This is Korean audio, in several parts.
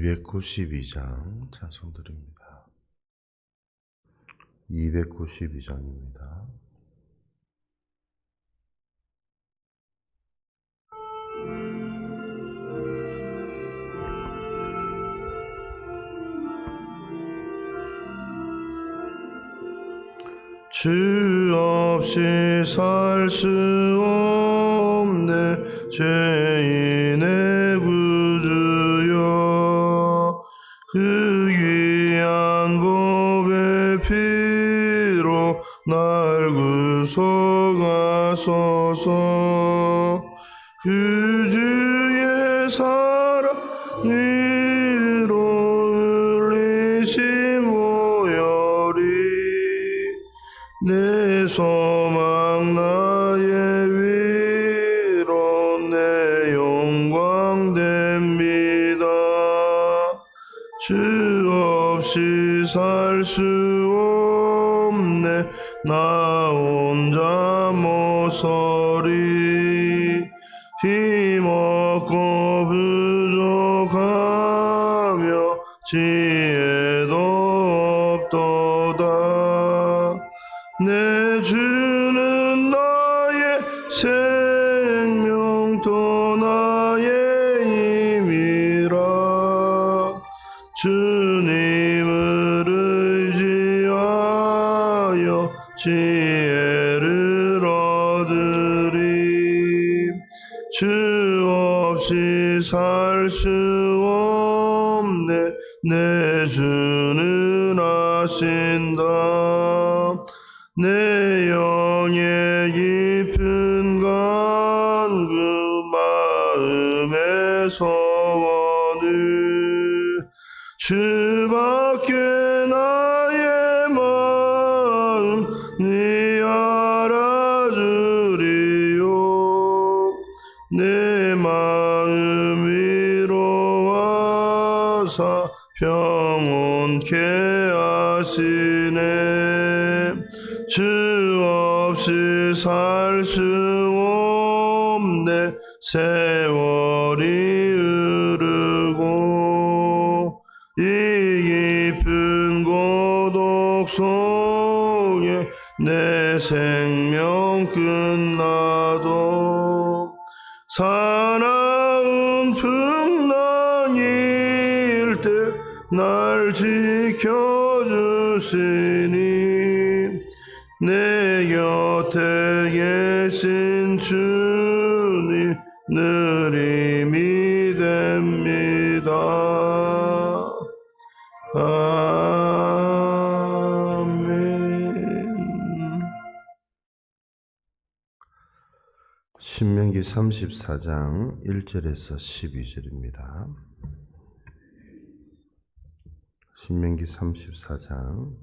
292장 찬송드립니다. 292장입니다. 주 없이 살 수 없네 죄인 날 구속하소서 그 주의 사랑으로 흘리신 보혈이 내 소망 나의 위로 내 영광 됩니다. 주 없이 살 수 없네. 나 모서리 힘없고 부족하며 지혜도 없도다. 내 주 하시네. 주 없이 살 수 없네. 세월이 흐르고 이 깊은 고독 속에 내 생명 끝나도 사나운 풍랑일 때 날 지켜주시니 내 곁에 계신 주님 늘 힘이 됩니다. 아멘. 신명기 34장 1절에서 12절입니다. 신명기 34장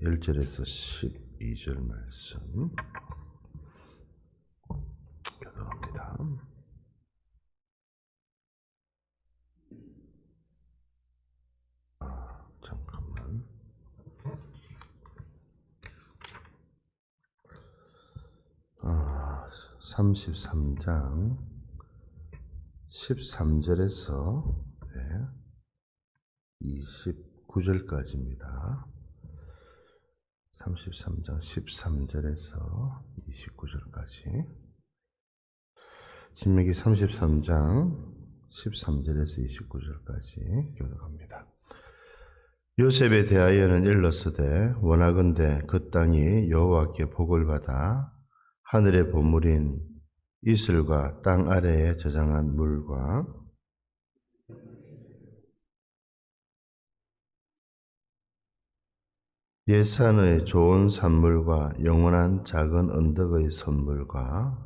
1절에서 12절 말씀 교도합니다. 아, 잠깐만. 아, 33장 13절에서 네, 29절까지입니다. 33장 13절에서 29절까지. 신명기 33장 13절에서 29절까지 교독합니다. 요셉에 대하여는 일렀으되 원하건대 그 땅이 여호와께 복을 받아 하늘의 보물인 이슬과 땅 아래에 저장한 물과 예산의 좋은 산물과 영원한 작은 언덕의 선물과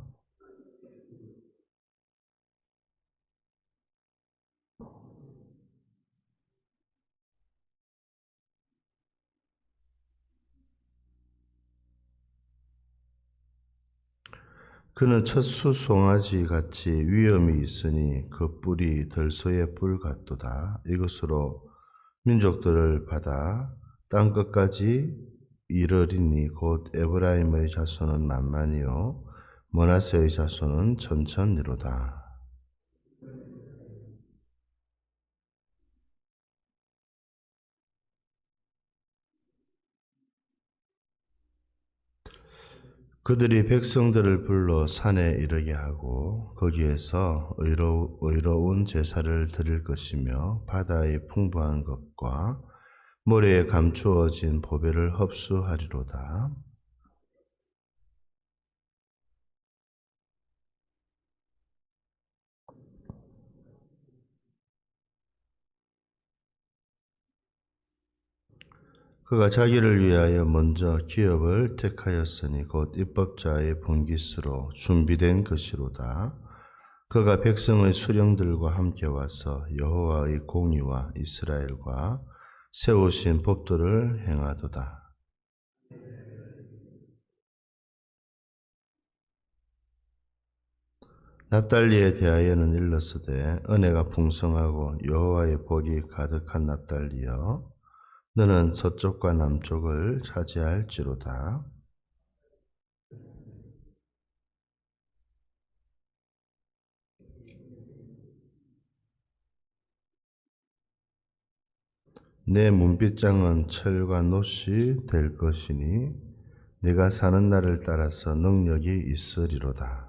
그는 첫수 송아지 같이 위엄이 있으니 그 뿔이 들소의 뿔 같도다. 이것으로 민족들을 받아 땅 끝까지 이르리니 곧 에브라임의 자손은 만만이요 모나세의 자손은 천천히로다. 그들이 백성들을 불러 산에 이르게 하고 거기에서 의로, 의로운 제사를 드릴 것이며 바다의 풍부한 것과 모래에 감추어진 보배를 흡수하리로다. 그가 자기를 위하여 먼저 기업을 택하였으니 곧 입법자의 분기스로 준비된 것이로다. 그가 백성의 수령들과 함께 와서 여호와의 공의와 이스라엘과 세우신 법도를 행하도다. 납달리에 대하여는 일렀으되 은혜가 풍성하고 여호와의 복이 가득한 납달리여 너는 서쪽과 남쪽을 차지할지로다. 내 문빗장은 철과 놋이 될 것이니 내가 사는 날을 따라서 능력이 있으리로다.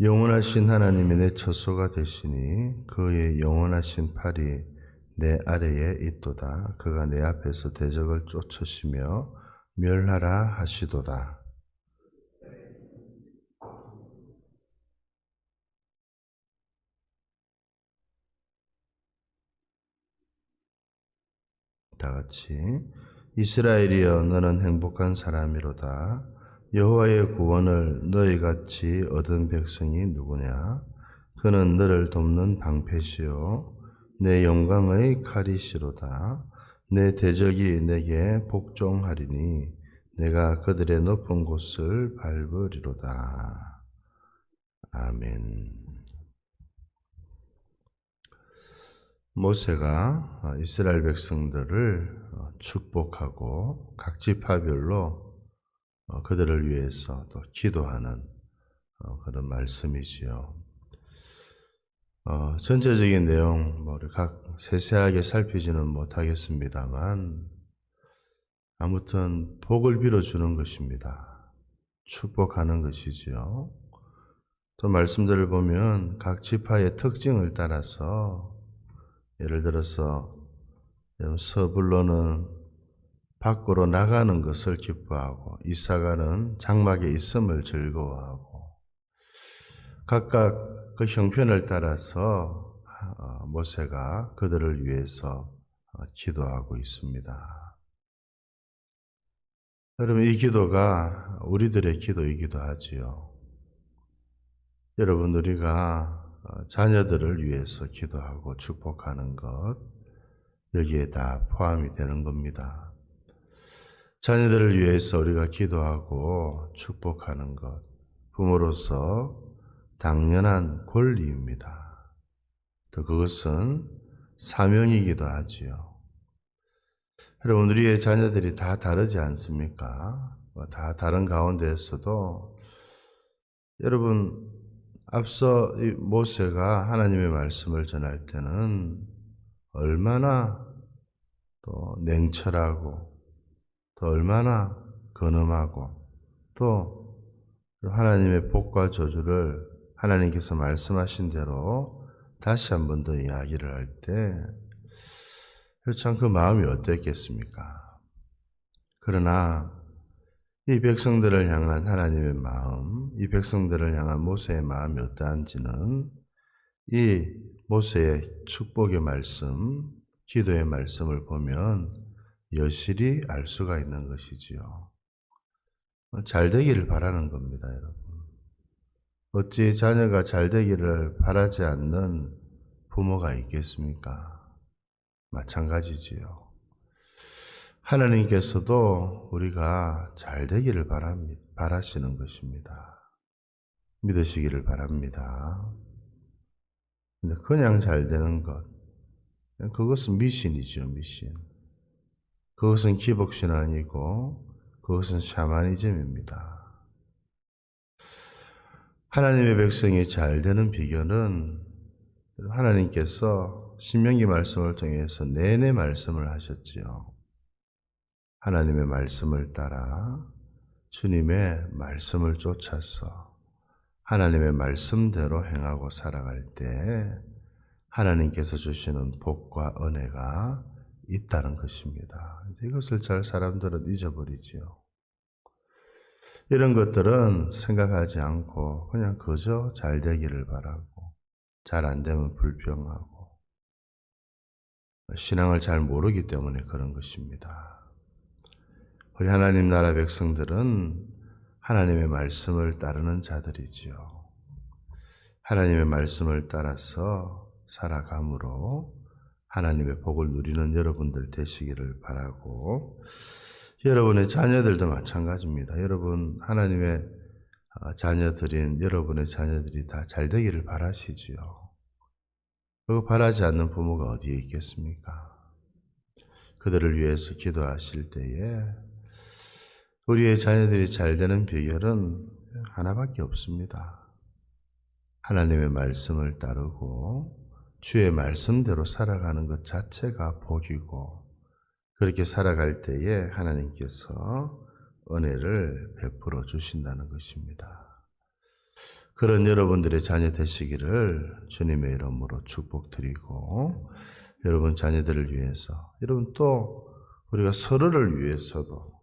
영원하신 하나님이 내 처소가 되시니 그의 영원하신 팔이 내 아래에 있도다. 그가 내 앞에서 대적을 쫓으시며 멸하라 하시도다. 다 같이 이스라엘이여 너는 행복한 사람이로다. 여호와의 구원을 너희 같이 얻은 백성이 누구냐? 그는 너를 돕는 방패시요 내 영광의 칼이시로다. 내 대적이 내게 복종하리니 내가 그들의 높은 곳을 밟으리로다. 아멘. 모세가 이스라엘 백성들을 축복하고 각 지파별로 어, 그들을 위해서 또 기도하는 어, 그런 말씀이지요. 어, 전체적인 내용 뭐 우리 각 세세하게 살피지는 못하겠습니다만 아무튼 복을 빌어주는 것입니다. 축복하는 것이지요. 또 말씀들을 보면 각 지파의 특징을 따라서 예를 들어서 서불로는 밖으로 나가는 것을 기뻐하고 이사가는 장막에 있음을 즐거워하고 각각 그 형편을 따라서 어, 모세가 그들을 위해서 어, 기도하고 있습니다. 여러분 이 기도가 우리들의 기도이기도 하지요. 여러분 우리가 어, 자녀들을 위해서 기도하고 축복하는 것 여기에 다 포함이 되는 겁니다. 자녀들을 위해서 우리가 기도하고 축복하는 것, 부모로서 당연한 권리입니다. 또 그것은 사명이기도 하지요. 여러분, 우리의 자녀들이 다 다르지 않습니까? 뭐다 다른 가운데에서도 여러분, 앞서 모세가 하나님의 말씀을 전할 때는 얼마나 또 냉철하고 또 얼마나 근엄하고 또 하나님의 복과 저주를 하나님께서 말씀하신 대로 다시 한 번 더 이야기를 할 때 참 그 마음이 어땠겠습니까? 그러나 이 백성들을 향한 하나님의 마음, 이 백성들을 향한 모세의 마음이 어떠한지는 이 모세의 축복의 말씀, 기도의 말씀을 보면 여실히 알 수가 있는 것이지요. 잘 되기를 바라는 겁니다, 여러분. 어찌 자녀가 잘 되기를 바라지 않는 부모가 있겠습니까? 마찬가지지요. 하나님께서도 우리가 잘 되기를 바랍니다. 바라시는 것입니다. 믿으시기를 바랍니다. 근데 그냥 잘 되는 것, 그것은 미신이죠, 미신. 그것은 기복신 아니고 그것은 샤머니즘입니다. 하나님의 백성이 잘 되는 비결은 하나님께서 신명기 말씀을 통해서 내내 말씀을 하셨지요. 하나님의 말씀을 따라 주님의 말씀을 쫓아서 하나님의 말씀대로 행하고 살아갈 때 하나님께서 주시는 복과 은혜가 있다는 것입니다. 이것을 잘 사람들은 잊어버리지요. 이런 것들은 생각하지 않고 그냥 그저 잘 되기를 바라고 잘 안 되면 불평하고 신앙을 잘 모르기 때문에 그런 것입니다. 우리 하나님 나라 백성들은 하나님의 말씀을 따르는 자들이지요. 하나님의 말씀을 따라서 살아감으로 하나님의 복을 누리는 여러분들 되시기를 바라고 여러분의 자녀들도 마찬가지입니다. 여러분 하나님의 아, 자녀들인 여러분의 자녀들이 다 잘 되기를 바라시지요. 그거 바라지 않는 부모가 어디에 있겠습니까? 그들을 위해서 기도하실 때에 우리의 자녀들이 잘 되는 비결은 하나밖에 없습니다. 하나님의 말씀을 따르고 주의 말씀대로 살아가는 것 자체가 복이고 그렇게 살아갈 때에 하나님께서 은혜를 베풀어 주신다는 것입니다. 그런 여러분들의 자녀 되시기를 주님의 이름으로 축복드리고 여러분 자녀들을 위해서 여러분 또 우리가 서로를 위해서도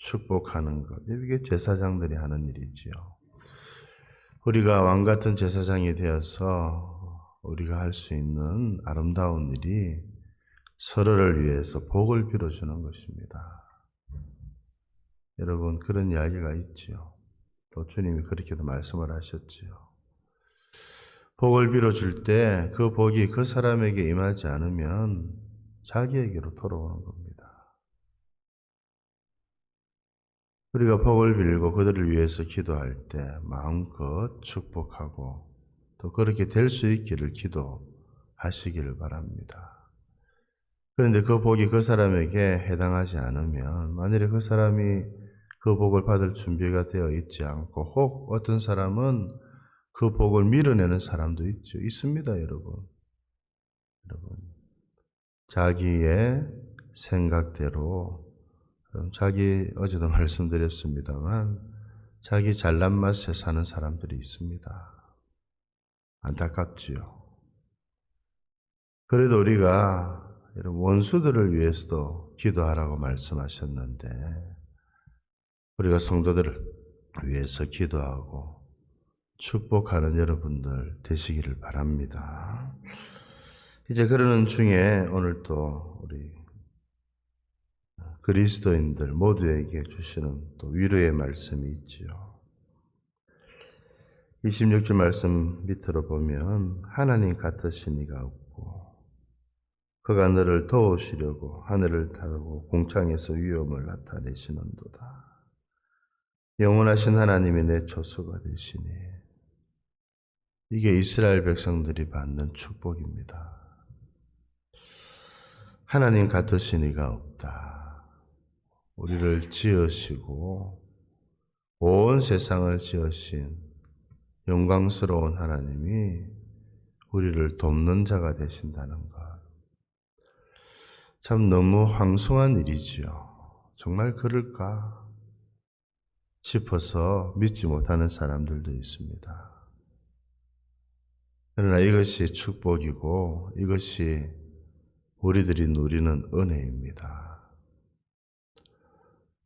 축복하는 것 이게 제사장들이 하는 일이지요. 우리가 왕 같은 제사장이 되어서 우리가 할 수 있는 아름다운 일이 서로를 위해서 복을 빌어주는 것입니다. 여러분, 그런 이야기가 있지요. 또 주님이 그렇게도 말씀을 하셨지요. 복을 빌어줄 때 그 복이 그 사람에게 임하지 않으면 자기에게로 돌아오는 겁니다. 우리가 복을 빌고 그들을 위해서 기도할 때 마음껏 축복하고 또 그렇게 될 수 있기를 기도하시기를 바랍니다. 그런데 그 복이 그 사람에게 해당하지 않으면 만일에 그 사람이 그 복을 받을 준비가 되어 있지 않고 혹 어떤 사람은 그 복을 밀어내는 사람도 있죠. 있습니다, 여러분. 여러분. 자기의 생각대로 자기 어제도 말씀드렸습니다만 자기 잘난 맛에 사는 사람들이 있습니다. 안타깝지요. 그래도 우리가 여러분 원수들을 위해서도 기도하라고 말씀하셨는데 우리가 성도들을 위해서 기도하고 축복하는 여러분들 되시기를 바랍니다. 이제 그러는 중에 오늘 또 우리 그리스도인들 모두에게 주시는 또 위로의 말씀이 있지요. 26절 말씀 밑으로 보면 하나님 같으신 이가 없고 그가 너를 도우시려고 하늘을 타고 공창에서 위험을 나타내시는도다. 영원하신 하나님이 내 조소가 되시니 이게 이스라엘 백성들이 받는 축복입니다. 하나님 같으신 이가 없다. 우리를 지으시고 온 세상을 지으신 영광스러운 하나님이 우리를 돕는 자가 되신다는 것. 참 너무 황송한 일이지요. 정말 그럴까 싶어서 믿지 못하는 사람들도 있습니다. 그러나 이것이 축복이고 이것이 우리들이 누리는 은혜입니다.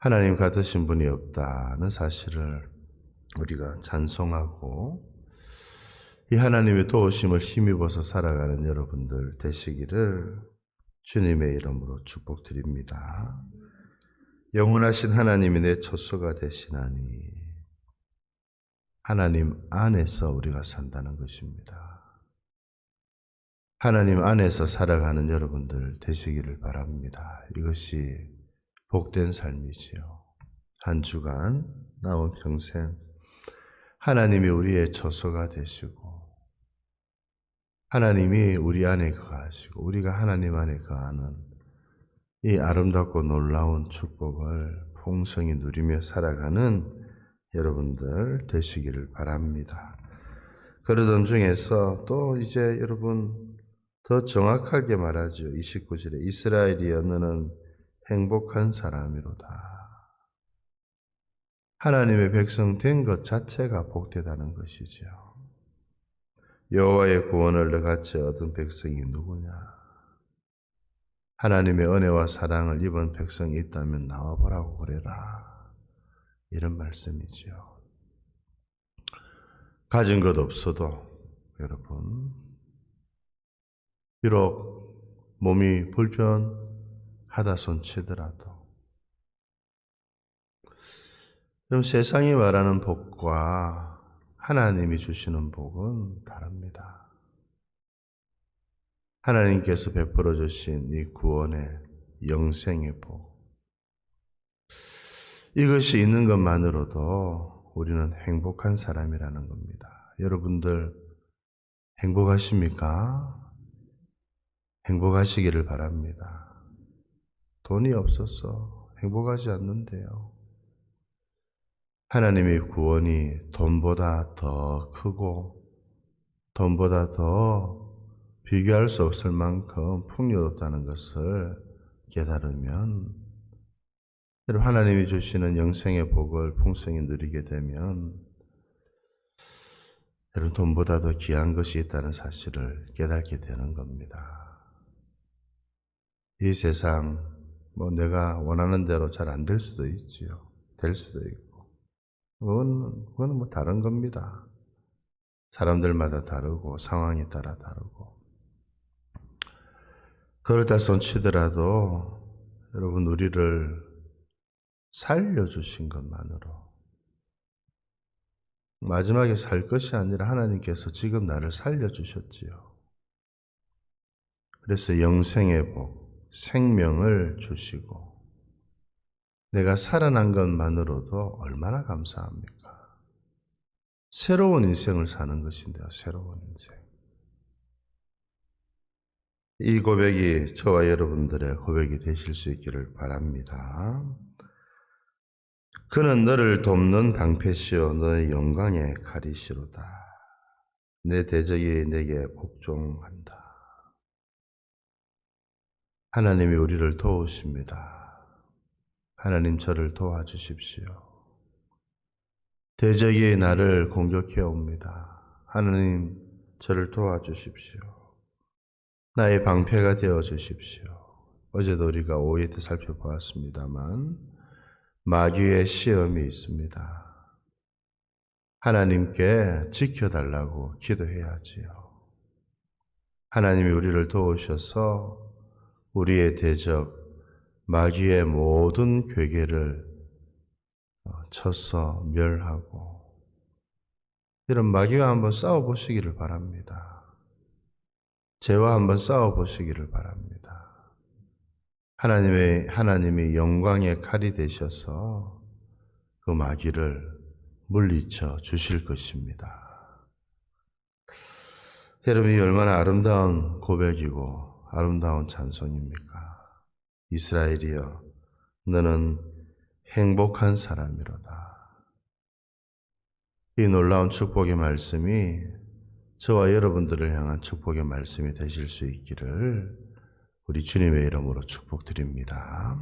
하나님 같으신 분이 없다는 사실을 우리가 찬송하고 이 하나님의 도우심을 힘입어서 살아가는 여러분들 되시기를 주님의 이름으로 축복드립니다. 영원하신 하나님이 내 처소가 되시나니 하나님 안에서 우리가 산다는 것입니다. 하나님 안에서 살아가는 여러분들 되시기를 바랍니다. 이것이 복된 삶이지요. 한 주간 나온 평생 하나님이 우리의 처소가 되시고 하나님이 우리 안에 거하시고 우리가 하나님 안에 거하는 이 아름답고 놀라운 축복을 풍성히 누리며 살아가는 여러분들 되시기를 바랍니다. 그러던 중에서 또 이제 여러분 더 정확하게 말하죠. 29절에 이스라엘이여 너는 행복한 사람이로다. 하나님의 백성 된 것 자체가 복되다는 것이죠. 여호와의 구원을 너같이 얻은 백성이 누구냐? 하나님의 은혜와 사랑을 입은 백성이 있다면 나와보라고 그래라. 이런 말씀이지요. 가진 것 없어도 여러분 비록 몸이 불편 하다 손 치더라도 그럼 세상이 말하는 복과 하나님이 주시는 복은 다릅니다. 하나님께서 베풀어 주신 이 구원의 영생의 복. 이것이 있는 것만으로도 우리는 행복한 사람이라는 겁니다. 여러분들 행복하십니까? 행복하시기를 바랍니다. 돈이 없어서 행복하지 않는데요. 하나님의 구원이 돈보다 더 크고 돈보다 더 비교할 수 없을 만큼 풍요롭다는 것을 깨달으면 하나님이 주시는 영생의 복을 풍성히 누리게 되면 여러분 돈보다 더 귀한 것이 있다는 사실을 깨닫게 되는 겁니다. 이 세상 뭐 내가 원하는 대로 잘 안 될 수도 있지요. 될 수도 있고 그건 그건 뭐 다른 겁니다. 사람들마다 다르고 상황에 따라 다르고 그렇다 손치더라도 여러분 우리를 살려주신 것만으로 마지막에 살 것이 아니라 하나님께서 지금 나를 살려주셨지요. 그래서 영생의 복, 생명을 주시고 내가 살아난 것만으로도 얼마나 감사합니까? 새로운 인생을 사는 것인데요, 새로운 인생. 이 고백이 저와 여러분들의 고백이 되실 수 있기를 바랍니다. 그는 너를 돕는 방패시요 너의 영광의 칼이시로다. 내 대적이 내게 복종한다. 하나님이 우리를 도우십니다. 하나님 저를 도와주십시오. 대적이 나를 공격해 옵니다. 하나님 저를 도와주십시오. 나의 방패가 되어 주십시오. 어제도 우리가 오해트 살펴보았습니다만 마귀의 시험이 있습니다. 하나님께 지켜달라고 기도해야지요. 하나님이 우리를 도우셔서 우리의 대적, 마귀의 모든 괴계를 어, 쳐서 멸하고 이런 마귀와 한번 싸워 보시기를 바랍니다. 죄와 한번 싸워 보시기를 바랍니다. 하나님의, 하나님이 영광의 칼이 되셔서 그 마귀를 물리쳐 주실 것입니다. 여러분이 얼마나 아름다운 고백이고 아름다운 찬송입니까? 이스라엘이여, 너는 행복한 사람이로다. 이 놀라운 축복의 말씀이 저와 여러분들을 향한 축복의 말씀이 되실 수 있기를 우리 주님의 이름으로 축복드립니다.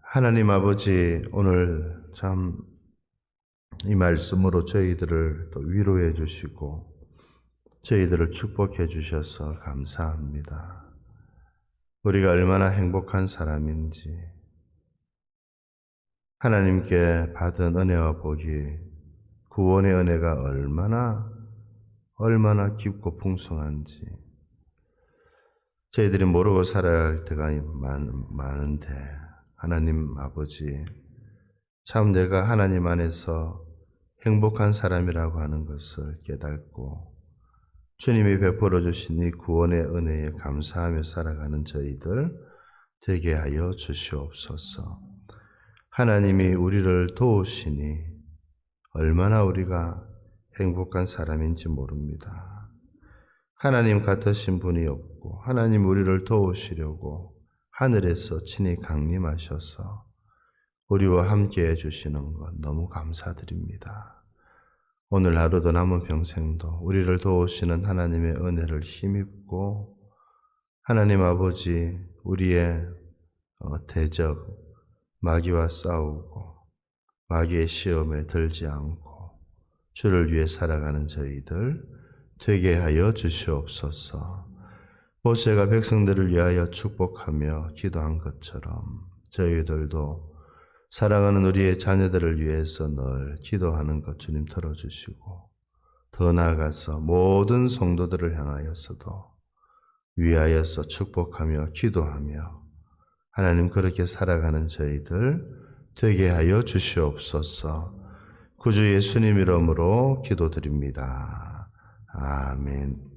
하나님 아버지, 오늘 참 이 말씀으로 저희들을 또 위로해 주시고, 저희들을 축복해 주셔서 감사합니다. 우리가 얼마나 행복한 사람인지, 하나님께 받은 은혜와 복이, 구원의 은혜가 얼마나, 얼마나 깊고 풍성한지, 저희들이 모르고 살아야 할 때가 많, 많은데 하나님 아버지 참 내가 하나님 안에서 행복한 사람이라고 하는 것을 깨닫고 주님이 베풀어 주신 이 구원의 은혜에 감사하며 살아가는 저희들 되게 하여 주시옵소서. 하나님이 우리를 도우시니 얼마나 우리가 행복한 사람인지 모릅니다. 하나님 같으신 분이 없고 하나님 우리를 도우시려고 하늘에서 친히 강림하셔서 우리와 함께 해주시는 것 너무 감사드립니다. 오늘 하루도 남은 평생도 우리를 도우시는 하나님의 은혜를 힘입고 하나님 아버지 우리의 어, 대적 마귀와 싸우고 마귀의 시험에 들지 않고 주를 위해 살아가는 저희들 되게 하여 주시옵소서. 모세가 백성들을 위하여 축복하며 기도한 것처럼 저희들도 사랑하는 우리의 자녀들을 위해서 늘 기도하는 것 주님 들어주시고 더 나아가서 모든 성도들을 향하여서도 위하여서 축복하며 기도하며 하나님 그렇게 살아가는 저희들 되게 하여 주시옵소서 구주 예수님 이름으로 기도드립니다. 아멘.